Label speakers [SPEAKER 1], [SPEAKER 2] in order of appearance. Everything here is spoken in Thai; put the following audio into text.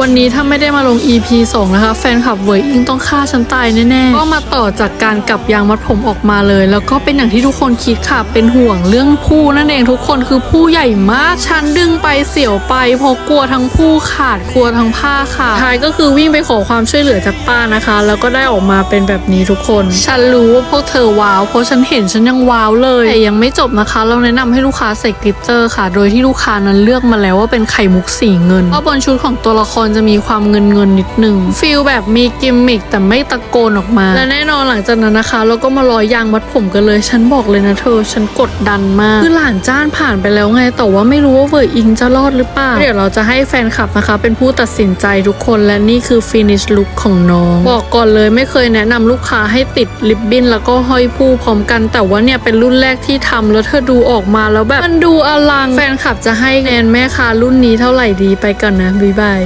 [SPEAKER 1] วันนี้ถ้าไม่ได้มาลง EP 2 นะคะ แฟนคลับเวยอิงต้องฆ่าฉันตายแน่ๆ ก็มาต่อจากการกลับยางมัดผมออกมาเลย แล้วก็เป็นอย่างที่ทุกคนคิดค่ะ เป็นห่วงเรื่องผู้นั่นเองทุกคนคือผู้ใหญ่มาก ฉันดึงไปเสียวไปเพราะกลัวทั้งผู้ขาดกลัวทั้งผ้าขาดท้ายก็คือวิ่งไปขอความช่วยเหลือจากป้านะคะ แล้วก็ได้ออกมาเป็นแบบนี้ทุกคน ฉันรู้ว่าพวกเธอว้าวเพราะฉันเห็นฉันยังว้าวเลยแต่ยังไม่จบนะคะ เราแนะนำให้ลูกค้าใส่กลิตเตอร์ค่ะ โดยที่ลูกค้านั้นเลือกมาแล้วว่าเป็นไข่มุกสีเงินเพราะบนชุดของตัวละครจะมีความเงินเงินนิดหนึ่งฟีลแบบมีกิมมิคแต่ไม่ตะโกนออกมา และแน่นอนหลังจากนั้นนะคะ เราก็มารอยยางมัดผมกันเลย ฉันบอกเลยนะเธอ ฉันกดดันมาก คือหลานจ้านผ่านไปแล้วไง แต่ว่าไม่รู้ว่าเวอร์อิงจะรอดหรือเปล่า เดี๋ยวเราจะให้แฟนคลับนะคะ เป็นผู้ตัดสินใจทุกคนและนี่คือฟินิชลุคของน้อง บอกก่อนเลยไม่เคยแนะนำลูกค้าให้ติดลิปบิ้นแล้วก็ห้อยผู้พร้อมกัน แต่ว่าเนี่ยเป็นรุ่นแรกที่ทำแล้วเธอดูออกมาแล้วแบบมันดูอลัง แฟนคลับจะให้แนนแม่ค้ารุ่นนี้เท่าไหร่ดีไปก่อนนะบ๊ายบาย